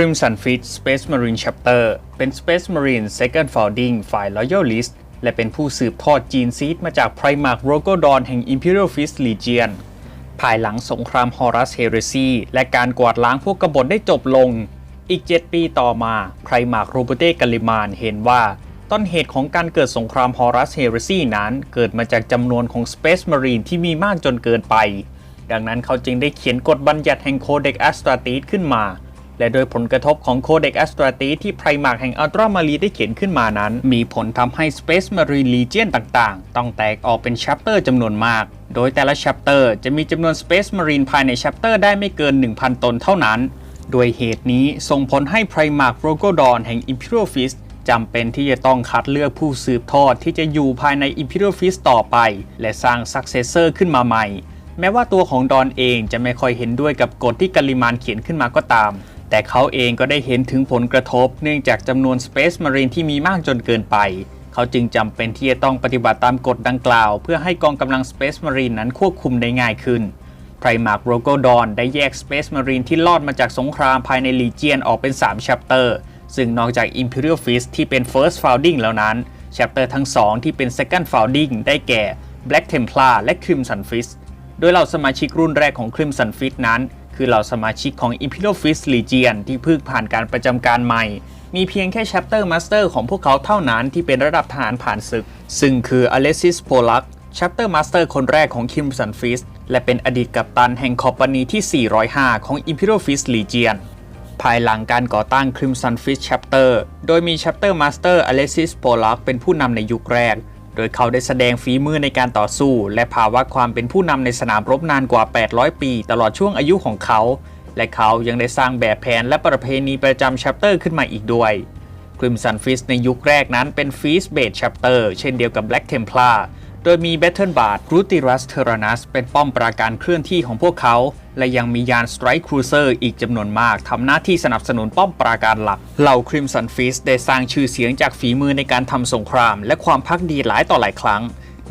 Trim Sunfit Space Marine Chapter เป็น Space Marine Second Founding ฝ่าย Loyalist และเป็นผู้สืบทอดจีนซีดมาจากไพรมาร์โรโกดอนแห่ง Imperial Fist Legion ภายหลังสงครามฮอรัสเฮเรซีและการกวาดล้างพวกกบฏได้จบลง อีก 7 ปีต่อมาไพรมาร์โรเบเตกาลิมานเห็นว่าต้นเหตุของการเกิดสงครามฮอรัสเฮเรซีนั้น เกิดมาจากจำนวนของ Space Marine ที่มีมากจนเกินไป ดังนั้นเขาจึงได้เขียนกฎบัญญัติแห่งโคเด็กแอสตราตีดขึ้นมา และโดยผลกระทบของ Codex Astartes ที่ไพรมาร์แห่งอัลตรามารีได้เขียนขึ้นมานั้น มีผลทำให้ Space Marine Legion ต่างๆ ต้องแตกออกเป็น chapter จำนวนมาก โดยแต่ละ chapter จะมีจำนวน Space Marine ภายใน chapter ได้ไม่เกิน 1,000 ตนเท่านั้น โดยเหตุนี้ส่งผลให้ไพรมาร์ r o g o d o n แห่ง Imperial Fist จำเป็นที่จะต้องคัดเลือกผู้สืบทอดที่จะอยู่ภายใน Imperial Fist ต่อไป และสร้าง Successor ขึ้นมาใหม่ แม้ว่าตัวของดอนเองจะไม่ค่อยเห็นด้วยกับกฎที่กาลิมานเขียนขึ้นมาก็ตาม แต่เขาเองก็ได้เห็นถึงผลกระทบ เนื่องจากจำนวน Space Marine ที่มีมากจนเกินไป เขาจึงจำเป็นที่จะต้องปฏิบัติตามกฎดังกล่าว เพื่อให้กองกำลัง Space Marine นั้นควบคุมได้ง่ายขึ้นไพรมาร์ r o g o d o n ได้แยก Space Marine ที่รอดมาจากสงครามภายใน Legion ออกเป็น 3 Chapter ซึ่งนอกจาก Imperial Fist ที่เป็น First Founding แล้วนั้น Chapter ทั้ง 2 ที่เป็น Second Founding ได้แก่ Black Templar และ Crimson Fist โดยเหล่าสมาชิกรุ่นแรกของ Crimson Fist นั้น คือเหล่าสมาชิกของ Imperial Fist Legion ที่เพิ่งผ่านการประจำการใหม่ มีเพียงแค่ Chapter Master ของพวกเขาเท่านั้นที่เป็นระดับทหารผ่านศึก ซึ่งคือ Alexis Polak Chapter Master คนแรกของ Crimson Fist และเป็นอดีตกัปตันแห่งคอมพานีที่ 405 ของ Imperial Fist Legion ภายหลังการก่อตั้ง Crimson Fist Chapter โดยมี Chapter Master Alexis Polak เป็นผู้นำในยุคแรก โดยเขาได้แสดงฝีมือในการต่อสู้ และภาวะความเป็นผู้นำในสนามรบนานกว่า 800 ปี ตลอดช่วงอายุของเขา และเขายังได้สร้างแบบแผนและประเพณีประจำ Chapter ขึ้นมาอีกด้วย Crimson Fist ในยุคแรกนั้นเป็น Feast Based Chapter เช่นเดียวกับ Black Templar โดยมี Battle Bard r u t i r u s Tyrannus เป็นป้อมปราการเคลื่อนที่ของพวกเขา และยังมียาน Strike Cruiser อีกจำนวนมากทำหน้าที่สนับสนุนป้อมปราการหลัก เหล่า Crimson Fist ได้สร้างชื่อเสียงจากฝีมือในการทำสงคราม และความพักดีหลายต่อหลายครั้ง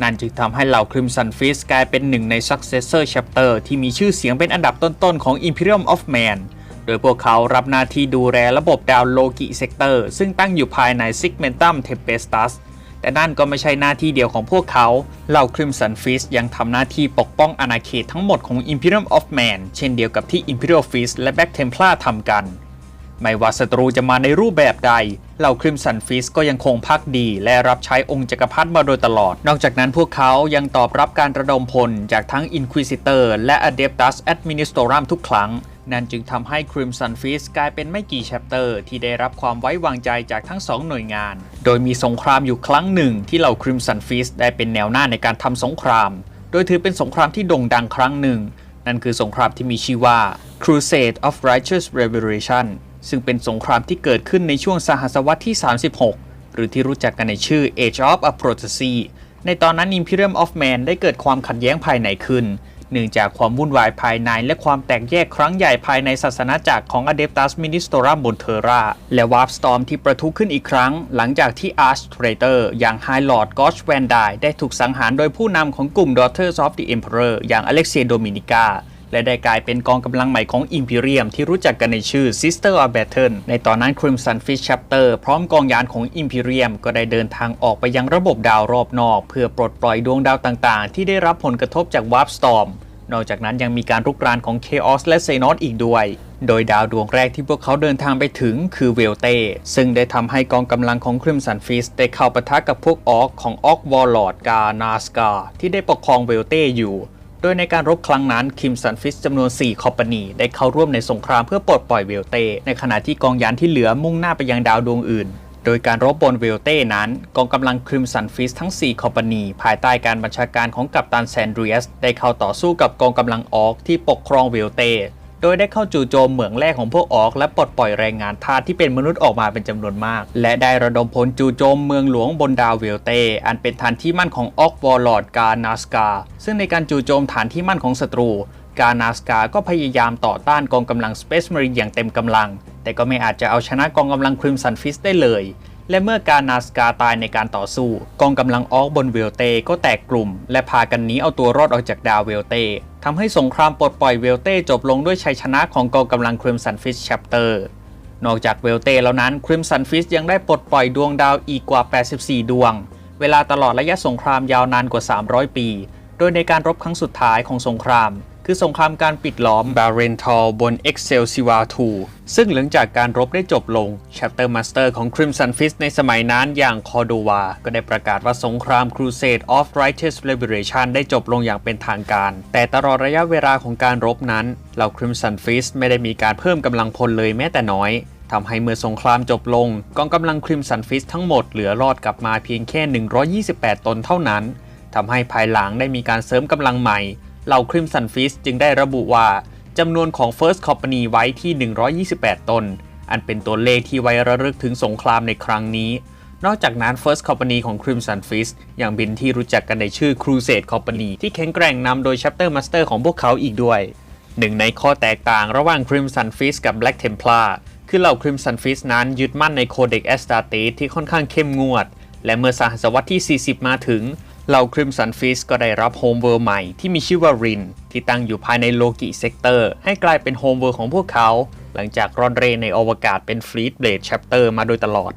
นั่นจึงทำให้เหล่า Crimson Fist กลายเป็นหนึ่งใน Successor Chapter ที่มีชื่อเสียงเป็นอันดับต้นๆของ Imperium of Man โดยพวกเขารับหน้าที่ดูแลระบบดาวโลกิเซกเตอร์ซึ่งตั้งอยู่ภายใน Segmentum Tempestus แต่นั่นก็ไม่ใช่หน้าที่เดียวของพวกเขา เหล่า Crimson Fist ยังทำหน้าที่ปกป้องอาณาเขตทั้งหมดของ Imperium of Man เช่นเดียวกับที่ Imperial Fist และ Black Templar ทำกัน ไม่ว่าศัตรูจะมาในรูปแบบใด เหล่า Crimson Fist ก็ยังคงพักดี และรับใช้องค์จักรพรรดิมาโดยตลอด นอกจากนั้นพวกเขายังตอบรับการระดมพลจากทั้ง Inquisitor และ Adeptus Administrorum ทุกครั้ง นั่นจึงทำให้ Crimson Fist กลายเป็นไม่กี่ chapter ที่ได้รับความไว้วางใจจากทั้งสองหน่วยงาน โดยมีสงครามอยู่ครั้งหนึ่งที่เหล่า Crimson Fist ได้เป็นแนวหน้าในการทำสงคราม โดยถือเป็นสงครามที่โด่งดังครั้งหนึ่ง นั่นคือสงครามที่มีชื่อว่า Crusade of Righteous Revelation ซึ่งเป็นสงครามที่เกิดขึ้นในช่วงสหัสวรรษที่ 36 หรือที่รู้จักกันในชื่อ Age of Apostasy ในตอนนั้น Imperium of Man ได้เกิดความขัดแย้งภายในขึ้น เนื่องจากความวุ่นวายภายใน และความแตกแยกครั้งใหญ่ภายในศาสนาจักรของ Adeptus Ministorum บนเทอร่าและ Warp Storm ที่ประทุขึ้นอีกครั้ง หลังจากที่ Arch Traitor อย่าง High Lord Gosh Vandai ได้ถูกสังหารโดยผู้นำของกลุ่ม Daughters of the Emperor อย่าง Alexia Dominica และได้กลายเป็นกองกำลังใหม่ของ Imperium ที่รู้จักกันในชื่อ Sister of Battle ในตอนนั้น Crimson Fist Chapter พร้อมกองยานของ Imperium ก็ได้เดินทางออกไปยังระบบดาวรอบนอก เพื่อปลดปล่อยดวงดาวต่างๆ ที่ได้รับผลกระทบจาก Warp Storm นอกจากนั้นยังมีการรุกรานของ Chaos และ Xenos อีกด้วย โดยดาวดวงแรกที่พวกเขาเดินทางไปถึงคือเวลเตซึ่งได้ทำให้กองกำลังของ Crimson Fist ได้เข้าปะทะกับพวกออกของออกวอลลอดกานาสกาที่ได้ปกครองเวลเตอยู่ โดยในการรบครั้งนั้นคิมซันฟิสจำนวน 4 คอมปานี ได้เข้าร่วมในสงครามเพื่อปลดปล่อยเวลเตในขณะที่กองยานที่เหลือมุ่งหน้าไปยังดาวดวงอื่น โดยการรบบนเวลเต้นั้น กองกำลังคริมสันฟิสทั้ง 4 คอมปานี ภายใต้การบัญชาการของกัปตันแซนเดรียส ได้เข้าต่อสู้กับกองกำลังออกที่ปกครองเวลเต้ โดยได้เข้าจู่โจมเหมืองแร่ของพวกออกและปลดปล่อยแรงงานทาสที่เป็นมนุษย์ออกมาเป็นจำนวนมาก และได้ระดมพลจู่โจมเมืองหลวงบนดาวเวลเต อันเป็นฐานที่มั่นของออกวอลลอดกานาสกา ซึ่งในการจู่โจมฐานที่มั่นของศัตรูกานาสกาก็พยายามต่อต้านกองกำลัง Space Marine อย่างเต็มกำลัง แต่ก็ไม่อาจจะเอาชนะกองกำลัง Crimson Fist ได้เลย และเมื่อการนาสกาตายในการต่อสู้ กองกำลังออกบนเวลเตก็แตกกลุ่ม และพากันหนีเอาตัวรอดออกจากดาวเวลเตทำให้สงครามปลดปล่อยเวลเตจบลงด้วยชัยชนะของกองกำลัง Crimson Fist Chapter นอกจากเวลเตแล้วนั้นคริมสันฟิสยังได้ปลดปล่อยดวงดาวอีกกว่า 84 ดวง เวลาตลอดระยะสงครามยาวนานกว่า 300 ปี โดยในการรบครั้งสุดท้ายของสงคราม คือสงครามการปิดล้อมบาเรนทอลบน Excelsior 2ซึ่งหลังจากการรบได้จบลง Chapter Master ของ Crimson Fist ในสมัยนั้นอย่างคอโดวา ก็ได้ประกาศว่าสงคราม Crusade of Righteous Liberation ได้จบลงอย่างเป็นทางการ แต่ตลอดระยะเวลาของการรบนั้นเหล่า Crimson Fist ไม่ได้มีการเพิ่มกำลังพลเลยแม้แต่น้อยทำให้เมื่อสงครามจบลง กองกำลังคริมสันฟิสทั้งหมดเหลือรอดกลับมาเพียงแค่ 128 ตนเท่านั้น ทำให้ภายหลังได้มีการเสริมกำลังใหม่เหล่าคริมสันฟิสจึงได้ระบุว่าจำนวนของ First Company ไว้ที่ 128 ตน อันเป็นตัวเลขที่ไว้ระลึกถึงสงครามในครั้งนี้ นอกจากนั้น First Company ของ Crimson Fist ยังเป็นที่รู้จักกันในชื่อ Crusade Company ที่แข็งแกร่งนำโดย Chapter Master ของพวกเขาอีกด้วย หนึ่งในข้อแตกต่างระหว่าง Crimson Fist กับ Black Templar คือเหล่า Crimson Fist นั้นยึดมั่นในโคเด็กแอสตาติสที่ค่อนข้างเข้มงวด และเมื่อสหศตวรรษที่ 40 มาถึง เหล่า Crimson Fist ก็ได้รับโฮมเวิร์ใหม่ที่มีชื่อว่า Rin ที่ตั้งอยู่ภายในโลกิเซกเตอร์ให้กลายเป็นโฮมเวิร์ของพวกเขา หลังจากรอนเรในอวกาศเป็น Fleet Blade Chapter มาโดยตลอด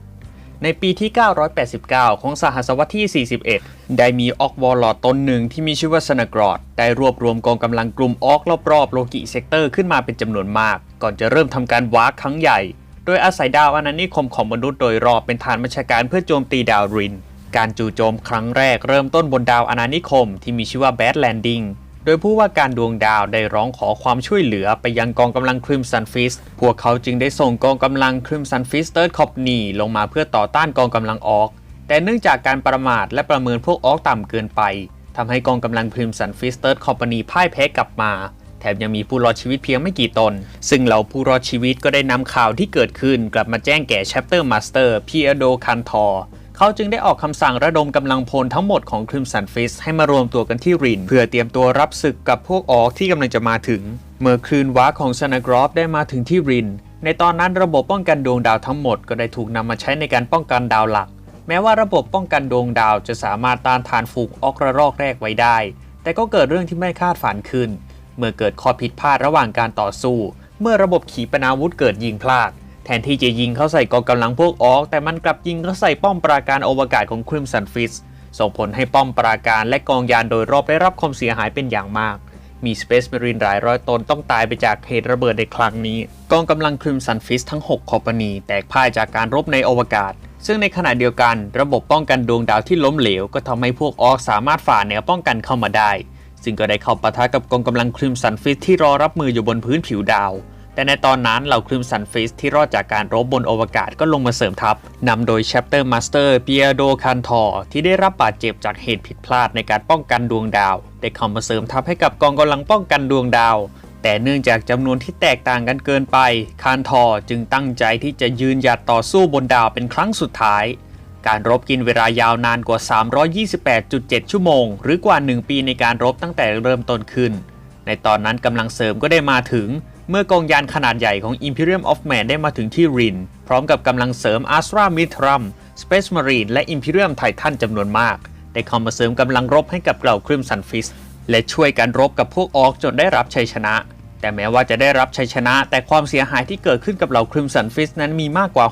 ในปีที่ 989 ของสหศตวรรษที่ 41 ได้มีออกวอลลอดตนหนึ่งที่มีชื่อว่าสนากรอดได้รวบรวมกองกำลังกลุ่มออกรอบๆโลกิเซกเตอร์ขึ้นมาเป็นจำนวนมาก ก่อนจะเริ่มทำการวาร์คครั้งใหญ่ โดยอาศัยดาวอาณานิคมของมนุษย์โดยรอบเป็นฐานบัญชาการเพื่อโจมตีดาวริน การจู่โจมครั้งแรกเริ่มต้นบนดาวอาณานิคมที่มีชื่อว่าแบดแลนดิงโดยผู้ว่าการดวงดาวได้ร้องขอความช่วยเหลือไปยังกองกำลังคริมสันฟิส พวกเขาจึงได้ส่งกองกำลังคริมสันฟิสเติร์ดคอปนีลงมาเพื่อต่อต้านกองกำลังออก แต่เนื่องจากการประมาทและประเมินพวกออกต่ำเกินไปทำให้กองกำลังคริมสันฟิสเติร์ดคอปนีพ่ายแพ้กลับมา แถมยังมีผู้รอดชีวิตเพียงไม่กี่ตน ซึ่งเหล่าผู้รอดชีวิตก็ได้นำข่าวที่เกิดขึ้น กลับมาแจ้งแก่ Chapter Master พีอโดคันทอร์ เขาจึงได้ออกคำสั่งระดมกำลังพลทั้งหมดของ Crimson Fist ให้มารวมตัวกันที่ริน เพื่อเตรียมตัวรับศึกกับพวกออกที่กำลังจะมาถึง เมื่อคลื่นว้าของซานากรอฟได้มาถึงที่ริน ในตอนนั้นระบบป้องกันดวงดาวทั้งหมดก็ได้ถูกนำมาใช้ในการป้องกันดาวหลัก แม้ว่าระบบป้องกันดวงดาวจะสามารถต้านทานฝูงออกระรอกแรกไว้ได้ แต่ก็เกิดเรื่องที่ไม่คาดฝันขึ้น เมื่อเกิดข้อผิดพลาดระหว่างการต่อสู้ เมื่อระบบขีปนาวุธเกิดยิงพลาด ทนที่จะยิงเข้าใส่กองกำลังพวกออก แต่มันกลับยิงเข้าใส่ป้อมปราการอวกาศของคริมสันฟิสส่งผลให้ป้อมปราการและกองยานโดยรอบได้รับความเสียหายเป็นอย่างมาก มี Space Marine หลายร้อยตนต้องตายไปจากเหตุระเบิดในครั้งนี้ กองกำลังคริมสันฟิสทั้ง 6 คอมพานี แตกพ่ายจากการรบในอวกาศ ซึ่งในขณะเดียวกัน ระบบป้องกันดวงดาวที่ล้มเหลว ก็ทำให้พวกออกสามารถฝ่าแนวป้องกันเข้ามาได้ ซึ่งก็ได้เข้าปะทะกับกองกำลังคริมสันฟิสที่รอรับมืออยู่บนพื้นผิวดาว แต่ในตอนนั้นเหล่าคริมสันฟิสที่รอดจากการรบบนอวกาศก็ลงมาเสริมทัพนำโดย Chapter Master เปียโดคันทอที่ได้รับบาดเจ็บจากเหตุผิดพลาดในการป้องกันดวงดาว ได้เข้ามาเสริมทัพให้กับกองกำลังป้องกันดวงดาว แต่เนื่องจากจำนวนที่แตกต่างกันเกินไปคานทอจึงตั้งใจที่จะยืนหยัดต่อสู้บนดาวเป็นครั้งสุดท้ายการรบกินเวลายาวนานกว่า 328.7 ชั่วโมง หรือกว่า 1 ปีในการรบตั้งแต่เริ่มต้นขึ้น ในตอนนั้นกำลังเสริมก็ได้มาถึง เมื่อกองยานขนาดใหญ่ของ Imperium of Man ได้มาถึงที่ริน พร้อมกับกำลังเสริม Astra Mitram Space Marine และ Imperium Titan จำนวนมาก ได้เข้ามาเสริมกำลังรบให้กับเหล่า Crimson Fist และช่วยกันรบกับพวกออกจนได้รับชัยชนะ แต่แม้ว่าจะได้รับชัยชนะ แต่ความเสียหายที่เกิดขึ้นกับเหล่า Crimson Fist นั้นมีมากกว่า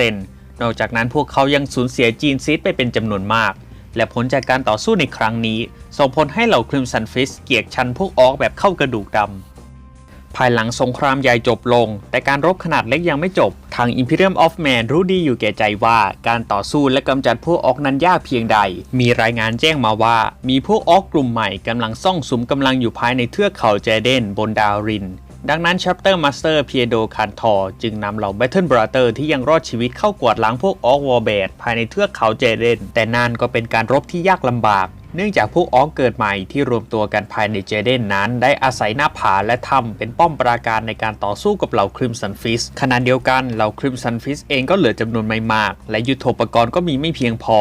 60%นอกจากนั้นพวกเขายังสูญเสียจีนซีดไปเป็นจำนวนมาก และผลจากการต่อสู้ในครั้งนี้ ส่งผลให้เหล่า Crimson Fist เกียกชันพวกออกแบบเข้ากระดูกดำ ภายหลังสงครามใหญ่จบลง แต่การรบขนาดเล็กยังไม่จบ ทาง Imperium of Man รู้ดีอยู่แก่ใจว่าการต่อสู้และกำจัดพวกออกนั้นยากเพียงใด มีรายงานแจ้งมาว่า มีพวกออกกลุ่มใหม่กำลังซ่องสุมกำลังอยู่ภายในเทือกเขาเจเดนบนดาวริน ดังนั้น Chapter Master เพียโดคันทอจึงนำเหล่า Battle Brother ที่ยังรอดชีวิตเข้ากวาดล้างพวกออกวอร์แบดภายในเทือกเขาเจเดน แต่นั่นก็เป็นการรบที่ยากลำบาก เนื่องจากพวกออกเกิดใหม่ที่รวมตัวกันภายในเจเดนนั้น ได้อาศัยหน้าผาและถ้ำเป็นป้อมปราการในการต่อสู้กับเหล่าคริมสันฟิสขณะเดียวกันเหล่าคริมสันฟิสเองก็เหลือจำนวนไม่มาก และยุทโธปกรณ์ก็มีไม่เพียงพอ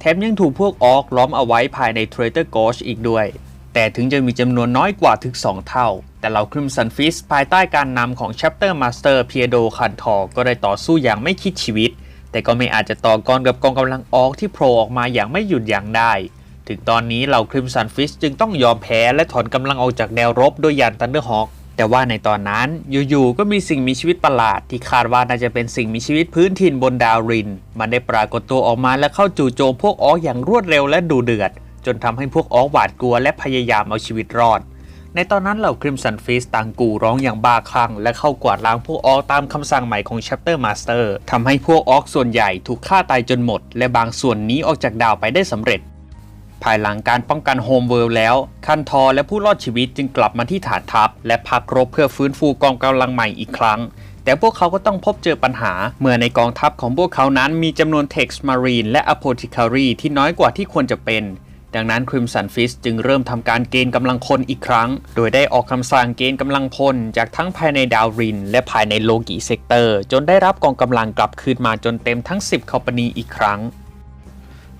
แถมยังถูกพวกออกล้อมเอาไว้ภายในเทรเตอร์โกชอีกด้วย แต่ถึงจะมีจำนวนน้อยกว่าถึง 2 เท่า แต่เหล่าคริมสันฟิสภายใต้การนำของ Chapter Master เพียโดคันทอก็ได้ต่อสู้อย่างไม่คิดชีวิต แต่ก็ไม่อาจจะต่อกรกับกองกำลังออกที่โผล่ออกมาอย่างไม่หยุดยั้งได้ ถึงตอนนี้เหล่าคริมสันฟิสจึงต้องยอมแพ้และถอนกำลังออกจากแนวรบโดยยาน Thunderhawk แต่ว่าในตอนนั้นอยู่ๆก็มีสิ่งมีชีวิตประหลาด ที่คาดว่าน่าจะเป็นสิ่งมีชีวิตพื้นถิ่นบนดาวริน มันได้ปรากฏตัวออกมาและเข้าจู่โจมพวกออกอย่างรวดเร็วและดูเดือด จนทำให้พวกออกหวาดกลัวและพยายามเอาชีวิตรอด ในตอนนั้นเหล่าคริมสันฟิสต่างกูร้องอย่างบ้าคลั่งและเข้ากวาดล้างพวกออกตามคำสั่งใหม่ของ Chapter Master ทำให้พวกออกส่วนใหญ่ถูกฆ่าตายจนหมด และบางส่วนหนี้ออกจากดาวไปได้สำเร็จ ภายหลังการป้องกันโฮมเวิลด์แล้ว คันทอและผู้รอดชีวิตจึงกลับมาที่ฐานทัพ และพักรบเพื่อฟื้นฟูกองกำลังใหม่อีกครั้ง แต่พวกเขาก็ต้องพบเจอปัญหา เมื่อในกองทัพของพวกเขานั้นมีจำนวนเท็กซ์มารีนและอ p o ติคารีที่น้อยกว่าที่ควรจะเป็น ดังนั้นคริมสันฟิสจึงเริ่มทำการเกณฑ์กำลังพลอีกครั้ง โดยได้ออกคำสั่งเกณฑ์กำลังพลจากทั้งภายในดาวริน และภายในโลกิเซกเตอร์ จนได้รับกองกำลังกลับคืนมาจนเต็มทั้ง 10คอมพานีอีกครั้ง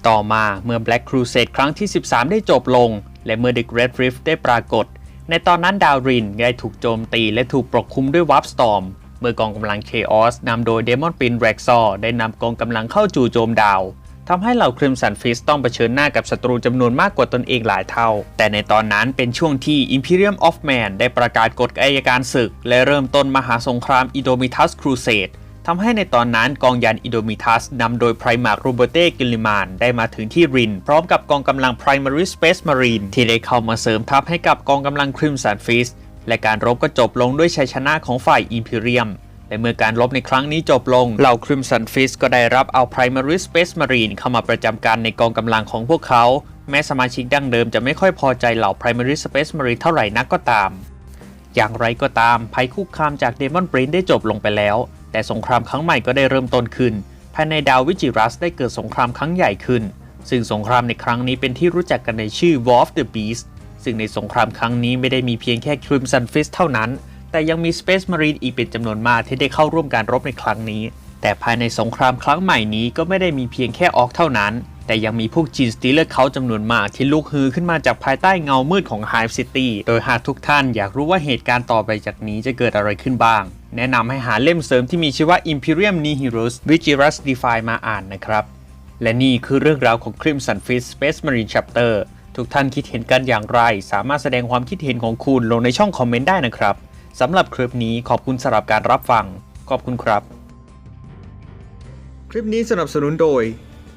ต่อมาเมื่อ Black Crusade ครั้งที่ 13 ได้จบลง และเมื่อ The Great Rift ได้ปรากฏ ในตอนนั้นดาวรินได้ถูกโจมตีและถูกปกคลุมด้วย Warp Storm เมื่อกองกำลัง Chaos นำโดย Demon Pin Rexor ได้นำกองกำลังเข้าจู่โจมดาวทำให้เหล่า Crimson Fist ต้องเผชิญหน้ากับศัตรูจำนวนมากกว่าตนเองหลายเท่า แต่ในตอนนั้นเป็นช่วงที่ Imperium of Man ได้ประกาศกฎอัยการศึก และเริ่มต้นมหาสงคราม Indomitus Crusade ท ทำให้ในตอนนั้นกองยานอิโดมิทัสนำโดยไพรมาร์โรเบเต้กิลิมานได้มาถึงที่ริน พร้อมกับกองกำลัง Primary Space Marine ที่ได้เข้ามาเสริมทัพให้กับกองกำลัง Crimson Fist และการรบก็จบลงด้วยชัยชนะของฝ่าย Imperium และเมื่อการรบในครั้งนี้จบลง เหล่า Crimson Fist ก็ได้รับเอา Primary Space Marine เข้ามาประจำการในกองกำลังของพวกเขา แม้สมาชิกดั้งเดิมจะไม่ค่อยพอใจเหล่า Primary Space Marine เท่าไหร่นักก็ตาม อย่างไรก็ตามภัยคุกคามจากเดมอนบรินได้จบลงไปแล้ว แต่สงครามครั้งใหม่ก็ได้เริ่มต้นขึ้น ภายในดาววิจิรัสได้เกิดสงครามครั้งใหญ่ขึ้น ซึ่งสงครามในครั้งนี้เป็นที่รู้จักกันในชื่อ War of the Beast ซึ่งในสงครามครั้งนี้ไม่ได้มีเพียงแค่ Crimson Fist เท่านั้น แต่ยังมี Space Marine อีกเป็นจำนวนมากที่ได้เข้าร่วมการรบในครั้งนี้ แต่ภายในสงครามครั้งใหม่นี้ก็ไม่ได้มีเพียงแค่ออกเท่านั้น แต่ยังมีพวกจีนสตีเลอร์เขาจำนวนมากที่ลุกฮือขึ้นมาจากภายใต้เงามืดของ Hive City โดยหากทุกท่านอยากรู้ว่าเหตุการณ์ต่อไปจากนี้จะเกิดอะไรขึ้นบ้าง แนะนำให้หาเล่มเสริมที่มีชื่อว่า Imperium Nihilus Vigilus Defy มาอ่านนะครับ และนี่คือเรื่องราวของ Crimson Fist Space Marine Chapter ทุกท่านคิดเห็นกันอย่างไร สามารถแสดงความคิดเห็นของคุณลงในช่องคอมเมนต์ได้นะครับสำหรับคลิปนี้ขอบคุณสำหรับการรับฟัง ขอบคุณครับ คลิปนี้สนับสนุนโดย